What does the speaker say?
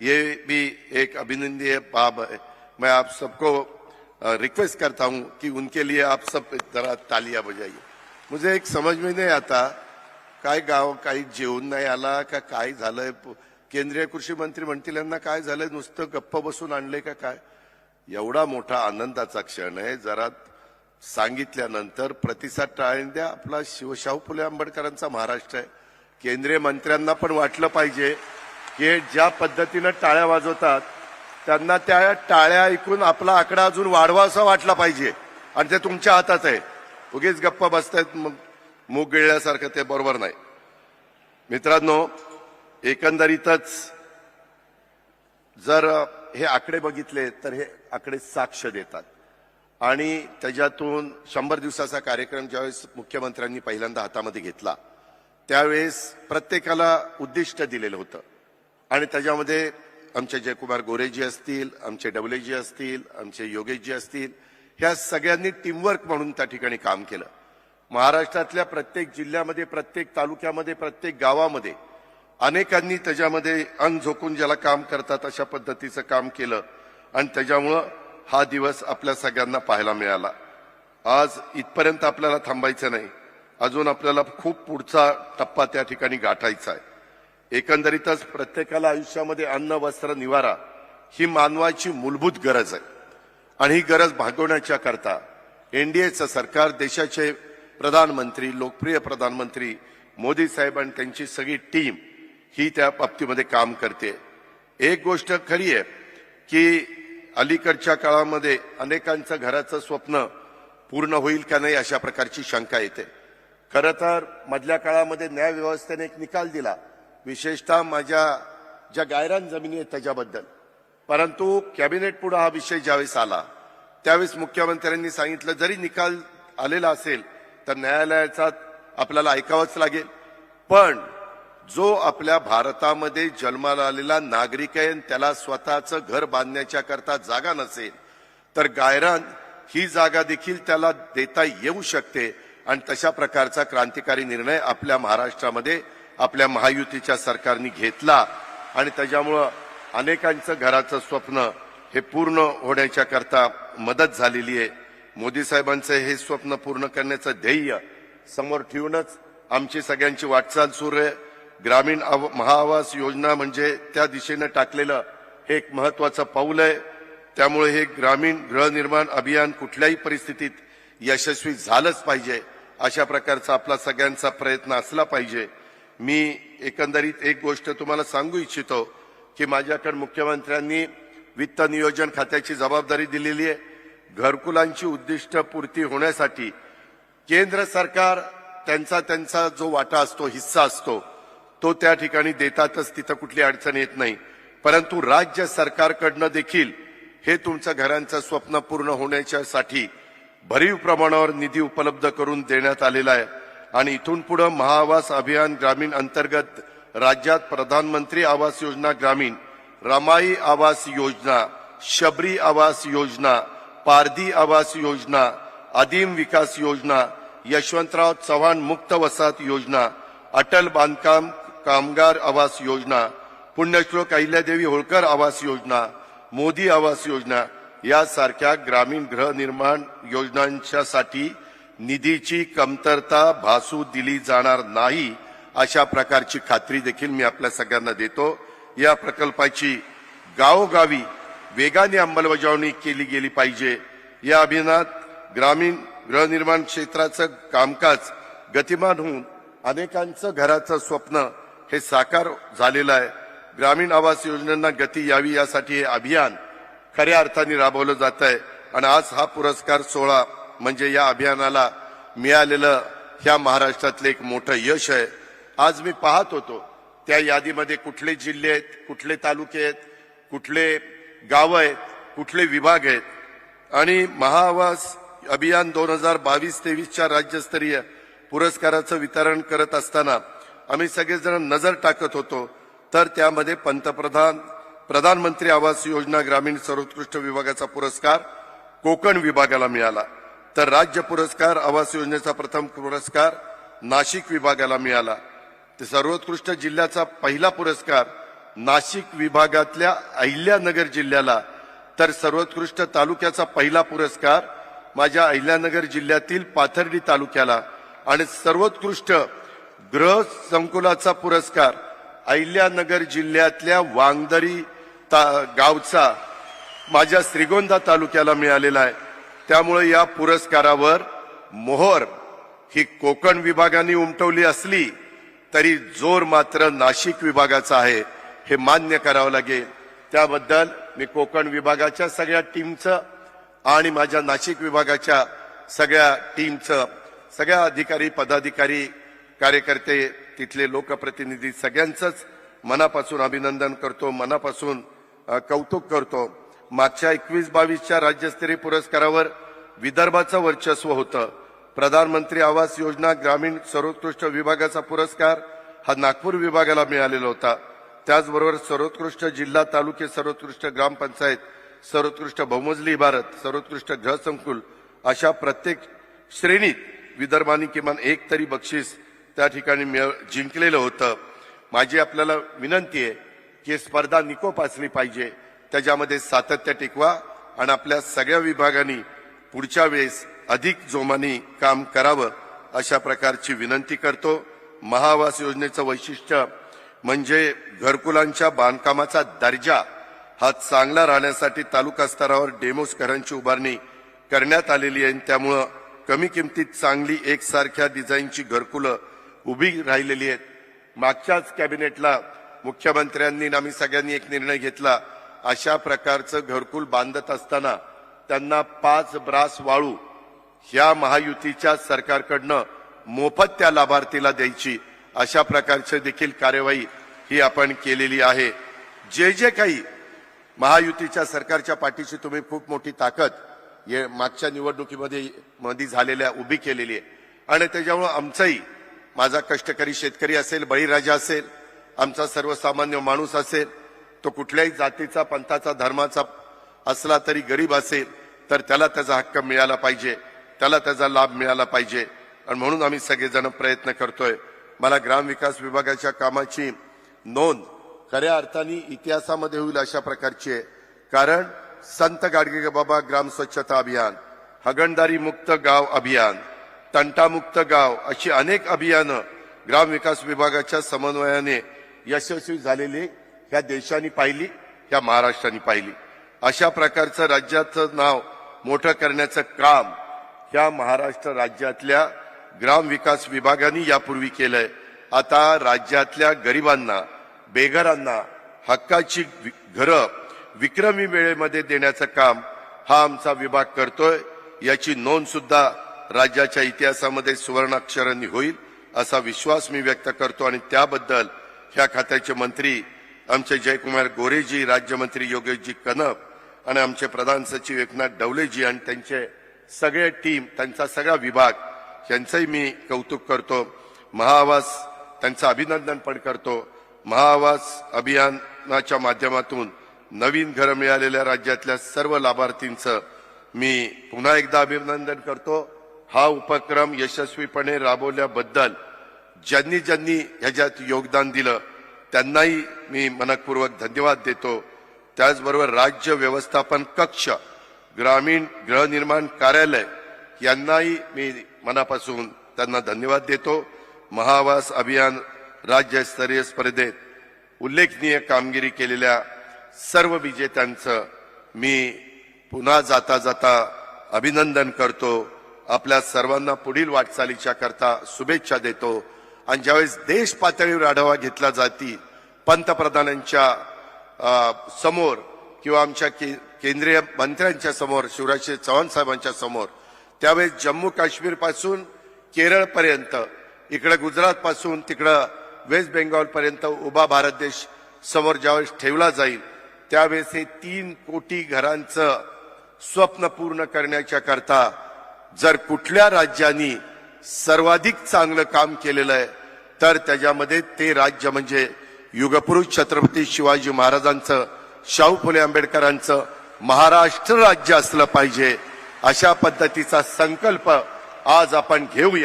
ये भी एक अभिनंदनीय बाब है। मैं आप सबको रिक्वेस्ट करता हूं कि उनके लिए आप सब जरा तालियां बजाइए। मुझे एक समझ में नहीं आता काय गाव काही जेवण नाही आला का काय झालंय? केंद्रीय कृषी मंत्री म्हणतील यांना काय झालंय? नुसतं गप्प बसून आणले का काय? एवढा मोठा आनंदाचा क्षण आहे. जरा सांगितल्यानंतर प्रतिसाद टाळून द्या. आपला शिवशाहू फुले आंबेडकरांचा महाराष्ट्र आहे. केंद्रीय मंत्र्यांना पण वाटलं पाहिजे. की ज्या पद्धतीनं टाळ्या वाजवतात त्यांना त्या टाळ्या ऐकून आपला आकडा अजून वाढवासा वाटला पाहिजे. आणि ते तुमच्या हातात आहे. उगीच गप्पा बसतायत मग मूग गिळल्यासारखं ते बरोबर नाही. मित्रांनो एकंदरीतच जर हे आकडे बघितले तर हे आकडे साक्ष देतात. आणि त्याच्यातून शंभर दिवसाचा कार्यक्रम ज्यावेळेस मुख्यमंत्र्यांनी पहिल्यांदा हातामध्ये घेतला त्यावेळेस प्रत्येकाला उद्दिष्ट दिलेलं होतं. आणि त्याच्यामध्ये आमचे जयकुमार गोरेजी असतील आमचे डबलेजी असतील आमचे योगेशजी असतील ह्या सगळ्यांनी टीमवर्क म्हणून त्या ठिकाणी काम केलं. महाराष्ट्रातल्या प्रत्येक जिल्ह्यामध्ये प्रत्येक तालुक्यामध्ये प्रत्येक गावामध्ये अनेकांनी त्याच्यामध्ये अंग झोकून ज्याला काम करतात अशा पद्धतीचं काम केलं. आणि त्याच्यामुळं हा दिवस आपल्या सगळ्यांना पाहायला मिळाला. आज इथपर्यंत आपल्याला थांबायचं नाही. अजून आपल्याला खूप पुढचा टप्पा त्या ठिकाणी गाठायचा आहे. एकंदरीतच प्रत्येकाला आयुष्यामध्ये अन्न वस्त्र निवारा ही मानवाची मूलभूत गरज आहे. आणि ही गरज भागवण्याच्या करता एनडीएचं सरकार देशाचे प्रधानमंत्री लोकप्रिय प्रधानमंत्री मोदी साहेब आणि त्यांची सगळी टीम ही त्या बाबतीमध्ये काम करते. एक गोष्ट खरी आहे की अलीकडच्या काळामध्ये अनेकांचं घराचं स्वप्न पूर्ण होईल का नाही अशा प्रकारची शंका येते. खरं तर मधल्या काळामध्ये न्याय व्यवस्थेने एक निकाल दिला. विशेषतः माझ्या ज्या गायरान जमिनी आहेत त्याच्याबद्दल. परंतु कॅबिनेट पुढे हा विषय ज्यावेळेस आला त्यावेळेस मुख्यमंत्र्यांनी सांगितलं जरी निकाल आलेला असेल तर न्यायालयाचा आपल्याला ऐकावंच लागेल. पण जो आपल्या भारतामध्ये जन्माला आलेला नागरिक आहे आणि त्याला स्वतःचं घर बांधण्याच्या करता जागा नसेल तर गायरान ही जागा देखील त्याला देता येऊ शकते. आणि तशा प्रकारचा क्रांतिकारी निर्णय आपल्या महाराष्ट्रामध्ये आपल्या महायुतीच्या सरकारने घेतला आणि त्याच्यामुळं अनेकांचं घराचं स्वप्न हे पूर्ण होण्याच्या करता मदत झालेली आहे. मोदी साहेबांचं हे स्वप्न पूर्ण करण्याचं ध्येय समोर ठेवूनच आमची सगळ्यांची वाटचाल सुरू आहे. ग्रामीण महाआवास योजना म्हणजे त्या दिशेनं टाकलेलं हे एक महत्वाचं पाऊल आहे. त्यामुळे हे ग्रामीण गृहनिर्माण अभियान कुठल्याही परिस्थितीत यशस्वी झालंच पाहिजे. अशा प्रकारचा आपला सगळ्यांचा प्रयत्न असला पाहिजे. मी एकंदरीत एक गोष्ट तुम्हाला सांगू इच्छितो की माझ्याकडे मुख्यमंत्र्यांनी वित्त नियोजन खात्याची जबाबदारी दिलेली आहे. घरकुलांची उद्दिष्ट पूर्ती होण्यासाठी केंद्र सरकार त्यांचा त्यांचा जो वाटा असतो हिस्सा असतो तो त्या ठिकाणी देतातच तिथं कुठली अडचण येत नाही. परंतु राज्य सरकारकडनं देखील हे तुमचं घरांचं स्वप्न पूर्ण होण्याच्यासाठी भरीव प्रमाणावर निधी उपलब्ध करून देण्यात आलेला आहे. आणि इथून पुढे महाआवास अभियान ग्रामीण अंतर्गत राज्यात प्रधानमंत्री आवास योजना ग्रामीण रमाई आवास योजना शबरी आवास योजना पारधी आवास योजना आदिम विकास योजना यशवंतराव चव्हाण मुक्त वसाहत योजना अटल बांधकाम कामगार आवास योजना पुण्यश्लोक अहिल्यादेवी होळकर आवास योजना मोदी आवास योजना यासारख्या ग्रामीण गृहनिर्माण योजनांच्यासाठी निधीची कमतरता भासू दिली जाणार नाही अशा प्रकारची खात्री देखील मी आपल्या सगळ्यांना देतो. या प्रकल्पाची गावोगावी वेगाने अंमलबजावणी केली गेली पाहिजे. या अभियानात ग्रामीण गृहनिर्माण क्षेत्राचं कामकाज गतिमान होऊन अनेकांचं घराचं स्वप्न हे साकार झालेलं आहे. ग्रामीण आवास योजनांना गती यावी यासाठी हे अभियान खऱ्या अर्थाने राबवलं जात आहे आणि आज हा पुरस्कार सोहळा म्हणजे या अभियानाला मिळालेलं ह्या महाराष्ट्रातलं एक मोठं यश आहे. आज मी पाहत होतो त्या यादीमध्ये कुठले जिल्हे आहेत कुठले तालुके आहेत कुठले गावं आहेत कुठले विभाग आहेत. आणि महाआवास अभियान दोन हजार बावीस तेवीसच्या राज्यस्तरीय पुरस्काराचं वितरण करत असताना आम्ही सगळेजण नजर टाकत होतो. तर त्यामध्ये पंतप्रधान प्रधानमंत्री आवास योजना ग्रामीण सर्वोत्कृष्ट विभागाचा पुरस्कार कोकण विभागाला मिळाला. तर राज्य पुरस्कार आवास योजनेचा प्रथम पुरस्कार नाशिक विभागाला मिळाला. तर सर्वोत्कृष्ट जिल्ह्याचा पहिला पुरस्कार नाशिक विभागातल्या अहिल्यानगर जिल्ह्याला. तर सर्वोत्कृष्ट तालुक्याचा पहिला पुरस्कार माझ्या अहिल्यानगर जिल्ह्यातील पाथर्डी तालुक्याला. आणि सर्वोत्कृष्ट गृह संकुलाचा पुरस्कार अहिल्यानगर जिल्ह्यातल्या वांगदरी ता- गावचा माझ्या श्रीगोंदा तालुक्याला मिळालेला आहे. त्यामुळे या पुरस्कारावर मोहर ही कोकण विभागाने उमटवली असली तरी जोर मात्र नाशिक विभागाचा आहे हे मान्य करावं लागेल. त्याबद्दल मी कोकण विभागाच्या सगळ्या टीमचं आणि माझ्या नाशिक विभागाच्या सगळ्या टीमचं सगळ्या अधिकारी पदाधिकारी कार्यकर्ते तिथले लोकप्रतिनिधी सगळ्यांचंच मनापासून अभिनंदन करतो मनापासून कौतुक करतो. मागच्या एकवीस बावीसच्या राज्यस्तरीय पुरस्कारावर विदर्भाचं वर्चस्व होतं. प्रधानमंत्री आवास योजना ग्रामीण सर्वोत्कृष्ट विभागाचा पुरस्कार हा नागपूर विभागाला मिळालेला होता. त्याचबरोबर सर्वोत्कृष्ट जिल्हा तालुके सर्वोत्कृष्ट ग्रामपंचायत सर्वोत्कृष्ट बहुमजली इमारत सर्वोत्कृष्ट गृहसंकुल अशा प्रत्येक श्रेणीत विदर्भाने किमान एक तरी बक्षीस त्या ठिकाणी मिळ- जिंकलेलं होतं. माझी आपल्याला विनंती आहे की स्पर्धा निकोप असली पाहिजे. त्याच्यामध्ये सातत्य टिकवा आणि आपल्या सगळ्या विभागांनी पुढच्या वेळेस अधिक जोमाने काम करावं अशा प्रकारची विनंती करतो. महावास योजनेचं वैशिष्ट्य म्हणजे घरकुलांच्या बांधकामाचा दर्जा हा चांगला राहण्यासाठी तालुका स्तरावर डेमोस घरांची उभारणी करण्यात आलेली आहे. आणि त्यामुळं कमी किमतीत चांगली एकसारख्या डिझाईनची घरकुलं उभी राहिलेली आहेत. मागच्याच कॅबिनेटला मुख्यमंत्र्यांनी आम्ही सगळ्यांनी एक निर्णय घेतला. अशा प्रकारचं घरकुल बांधत असताना त्यांना पाच ब्रास वाळू ह्या महायुतीच्या सरकारकडनं मोफत त्या लाभार्थीला द्यायची अशा प्रकारची देखील कार्यवाही ही आपण केलेली आहे. जे जे काही महायुतीच्या सरकारच्या पाठीशी तुम्ही खूप मोठी ताकद ये मागच्या निवडणुकीमध्ये मध्ये झालेल्या उभी केलेली आहे. आणि त्याच्यामुळं आमचाही माझा कष्टकरी शेतकरी असेल बळीराजा असेल आमचा सर्वसामान्य माणूस असेल तो कुठल्याही जातीचा पंथाचा धर्माचा असला तरी गरीब असेल तर त्याला त्याचा हक्क मिळाला पाहिजे. त्याला त्याचा लाभ मिळाला पाहिजे. आणि म्हणून आम्ही सगळेजण प्रयत्न करतोय. मला ग्रामविकास विभागाच्या कामाची नोंद खऱ्या अर्थाने इतिहासामध्ये होईल अशा प्रकारची आहे. कारण संत गाडगे बाबा ग्राम स्वच्छता अभियान हगणदारी मुक्त गाव अभियान तंटामुक्त गाव अशी अनेक अभियानं ग्रामविकास विभागाच्या समन्वयाने यशस्वी झालेली ह्या देशाने पाहिली ह्या महाराष्ट्राने पाहिली. अशा प्रकारचं राज्याचं नाव मोठं करण्याचं काम ह्या महाराष्ट्र राज्यातल्या ग्राम विकास विभागाने यापूर्वी केलंय. आता राज्यातल्या गरिबांना बेघरांना हक्काची घरं विक्रमी वेळेमध्ये देण्याचं काम हा आमचा विभाग करतोय. याची नोंद सुद्धा राज्याच्या इतिहासामध्ये सुवर्णाक्षरांनी होईल असा विश्वास मी व्यक्त करतो आणि त्याबद्दल ह्या खात्याचे मंत्री आमचे जयकुमार गोरेजी राज्यमंत्री योगेशजी कनप आणि आमचे प्रधान सचिव एकनाथ डवलेजी आणि त्यांचे सगळे टीम त्यांचा सगळा विभाग यांचंही मी कौतुक करतो. महाआवास त्यांचं अभिनंदन पण करतो. महाआवास अभियानाच्या माध्यमातून नवीन घरं मिळालेल्या राज्यातल्या सर्व लाभार्थींचं मी पुन्हा एकदा अभिनंदन करतो. हा उपक्रम यशस्वीपणे राबवल्याबद्दल ज्यांनी ज्यांनी ह्याच्यात योगदान दिलं त्यांनाही मी मनपूर्वक धन्यवाद देतो. त्याचबरोबर राज्य व्यवस्थापन कक्ष ग्रामीण गृहनिर्माण कार्यालय यांनाही मी मनापासून त्यांना धन्यवाद देतो. महावास अभियान राज्यस्तरीय स्पर्धेत उल्लेखनीय कामगिरी केलेल्या सर्व विजेत्यांचं मी पुन्हा जाता जाता अभिनंदन करतो. आपल्या सर्वांना पुढील वाटचालीच्या करता शुभेच्छा देतो. आणि ज्यावेळेस देश पातळीवर आढावा घेतला जाती पंतप्रधानांच्या समोर किंवा आमच्या के- केंद्रीय मंत्र्यांच्या समोर शिवराज चव्हाण साहेबांच्या समोर त्यावेळेस जम्मू काश्मीरपासून इकडं गुजरातपासून गुजरात पासून तिकडं वेस्ट बेंगॉलपर्यंत उभा भारत देश समोर ज्यावेळेस ठेवला जाईल त्यावेळेस हे तीन कोटी घरांचं स्वप्न पूर्ण करण्याच्या करता जर कुठल्या राज्यांनी सर्वाधिक चांगलं काम केलेलं आहे. तर त्याच्यामध्ये ते राज्य म्हणजे युगपुरुष छत्रपती शिवाजी महाराजांचं शाहू फुले आंबेडकरांचं महाराष्ट्र राज्य असलं पाहिजे अशा पद्धतीचा संकल्प आज आपण घेऊया.